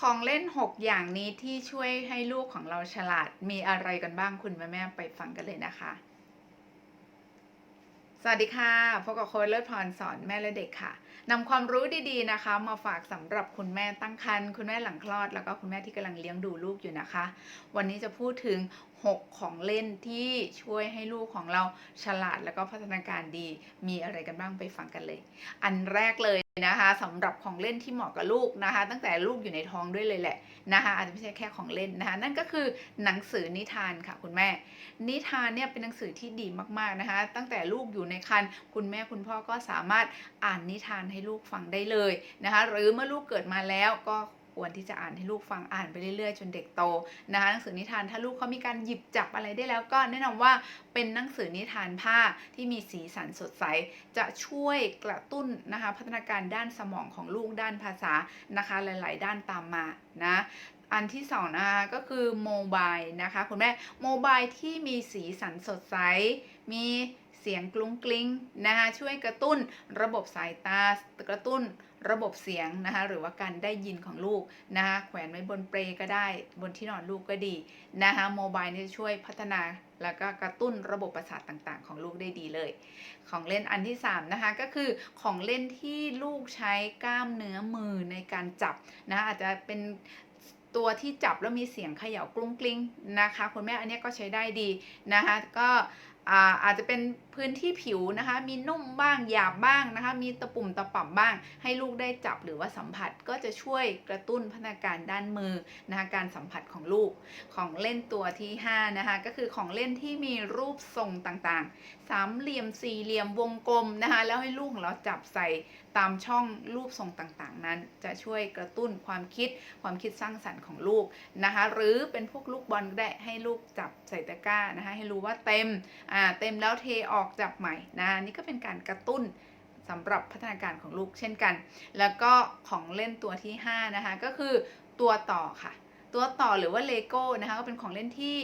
ของเล่น 6 อย่างนี้ที่ช่วยให้ลูกของเราฉลาดมีอะไรกันบ้างคุณแม่แม่ๆไปฟังกันเลยนะคะ สวัสดีค่ะพบกับโค้ชเลิศพรสอนแม่และเด็กค่ะนำความรู้ดีๆนะคะ มาฝากสำหรับคุณแม่ตั้งครรภ์คุณแม่หลังคลอด แล้วก็คุณแม่ที่กำลังเลี้ยงดูลูกอยู่นะคะ วันนี้จะพูดถึง 6 ของเล่นที่ช่วยให้ลูกของเราฉลาดแล้วก็พัฒนาการดี มีอะไรกันบ้างไปฟังกันเลย อันแรกเลยนะคะสำหรับของเล่นที่เหมาะกับลูกนะคะ ตั้งแต่ลูกอยู่ในท้องด้วยเลยแหละนะคะอาจจะไม่ใช่แค่ของเล่นนะคะ นั่นก็คือหนังสือนิทานค่ะคุณแม่ นิทานเนี่ยเป็นหนังสือที่ดีมากๆนะคะ ตั้งแต่ลูกอยู่ในครรภ์คุณแม่คุณพ่อก็สามารถอ่านนิทานให้ลูกฟังได้เลยนะคะ หรือเมื่อลูกเกิดมาแล้วก็ ควรที่จะอ่านให้ลูกฟังอ่านไปเรื่อยๆ จนเด็กโตนะคะหนังสือนิทานถ้าลูกเขามีการหยิบจับอะไรได้แล้วก็แนะนำว่าเป็นหนังสือนิทานผ้าที่มีสีสันสดใส จะช่วยกระตุ้นนะคะพัฒนาการด้านสมองของลูกด้านภาษานะคะหลาย ๆ ด้านตามมานะอันที่สองนะคะก็คือโมบายนะคะคุณแม่โมบายที่มีสีสันสดใสมี เสียงกรุ้งกลิ้งนะคะช่วยกระตุ้นระบบสายตา กระตุ้นระบบเสียงนะคะหรือว่าการได้ยินของลูกนะคะแขวนไว้บนเปลก็ได้ บนที่นอนลูกก็ดีนะคะโมบายนี่จะช่วยพัฒนาแล้วก็กระตุ้นระบบประสาทต่างๆ ของลูกได้ดีเลย ของเล่นอันที่3นะคะก็คือของเล่นที่ลูกใช้กล้ามเนื้อมือในการจับนะอาจจะเป็นตัวที่จับแล้วมีเสียงเขย่ากรุ้งกลิ้งนะคะคุณแม่อันนี้ก็ใช้ได้ดีนะคะก็อ่าอาจจะเป็นพื้นที่ผิวนะคะ มีนุ่มบ้างหยาบบ้างนะคะ มีตะปุ่มตะป่ำบ้าง ให้ลูกได้จับหรือว่าสัมผัสก็จะช่วยกระตุ้นพัฒนาการด้านมือนะคะการสัมผัสของลูกของเล่นตัวที่5นะคะก็คือของเล่นที่มีรูปทรงต่างๆ สามเหลี่ยมสี่เหลี่ยมวงกลมนะคะแล้วให้ลูกของเราจับใส่ตามช่องรูปทรงต่างๆ นั้น จะช่วยกระตุ้นความคิดความคิดสร้างสรรค์ของลูกนะคะหรือเป็นพวกลูกบอลก็ได้ให้ลูกจับใส่ตะกร้านะคะให้รู้ว่าเต็มอ่าเต็มแล้วเทออกจับใหม่นะนี่ก็เป็นการกระตุ้นสำหรับพัฒนาการของลูกเช่นกัน แล้วก็ของเล่นตัวที่ 5 นะคะ ก็คือตัวต่อค่ะ ตัวต่อหรือว่าเลโก้นะคะก็เป็นของเล่นที่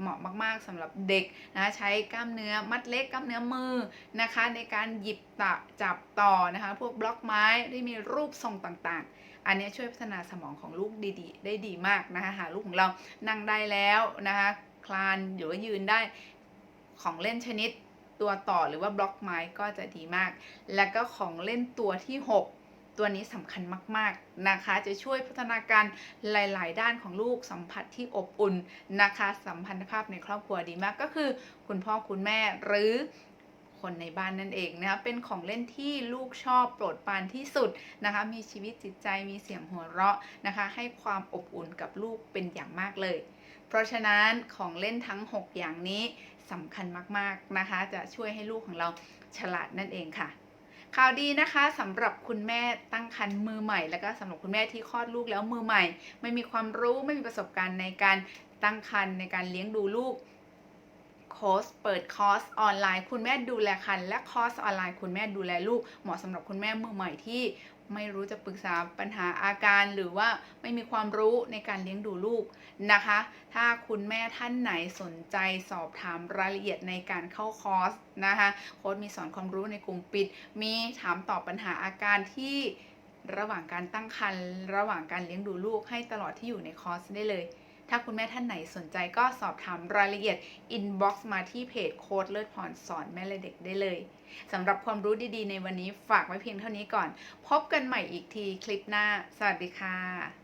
เหมาะมากๆสำหรับเด็กนะคะใช้กล้ามเนื้อมัดเล็กกล้ามเนื้อมือนะคะ ในการหยิบตะจับต่อนะคะ พวกบล็อกไม้ที่มีรูปทรงต่างๆ อันนี้ช่วยพัฒนาสมองของลูกดีๆ ได้ดีมากนะคะหาลูกของเรานั่งได้แล้วนะคะ คลานหรือว่ายืนได้ของเล่นชนิด ตัวต่อหรือว่าบล็อกไม้ก็จะดีมาก แล้วก็ของเล่นตัวที่ 6ตัวนี้สำคัญมากๆนะคะ จะช่วยพัฒนาการหลาย ๆ ด้านของลูกสัมผัสที่อบอุ่นนะคะ สัมพันธภาพในครอบครัวดีมากก็คือ คุณพ่อคุณแม่หรือคนในบ้านนั่นเองนะคะเป็นของเล่นที่ลูกชอบโปรดปรานที่สุดนะคะ มีชีวิตจิตใจมีเสียงหัวเราะนะคะ ให้ความอบอุ่นกับลูกเป็นอย่างมากเลย เพราะฉะนั้นของเล่นทั้ง 6 อย่างนี้ สำคัญมากๆนะคะ จะช่วยให้ลูกของเราฉลาดนั่นเองค่ะ ข่าวดีนะคะสำหรับคุณแม่ตั้งครรภ์มือใหม่ แล้วก็สำหรับคุณแม่ที่คลอดลูกแล้วมือใหม่ ไม่มีความรู้ไม่มีประสบการณ์ในการตั้งครรภ์ในการเลี้ยงดูลูก โค้ชเปิดคอร์สออนไลน์ คุณแม่ดูแลครรภ์และคอร์สออนไลน์ คุณแม่ดูแลลูก เหมาะสำหรับคุณแม่มือใหม่ที่ไม่รู้จะปรึกษาปัญหาอาการหรือว่าไม่มีความรู้ในการเลี้ยงดูลูกนะคะ ถ้าคุณแม่ท่านไหนสนใจสอบถามรายละเอียดในการเข้าคอร์สนะคะโค้ชมีสอนความรู้ในกลุ่มปิด มีถามตอบปัญหาอาการที่ระหว่างการตั้งครรภ์ระหว่างการเลี้ยงดูลูกให้ตลอดที่อยู่ในคอร์สได้เลย ถ้าคุณแม่ท่านไหนสนใจก็สอบถามรายละเอียด inbox มาที่เพจโค้ดเลิศพรสอนแม่และเด็กได้เลยสำหรับความรู้ดีๆ ในวันนี้ฝากไว้เพียงเท่านี้ก่อน พบกันใหม่อีกทีคลิปหน้า สวัสดีค่ะ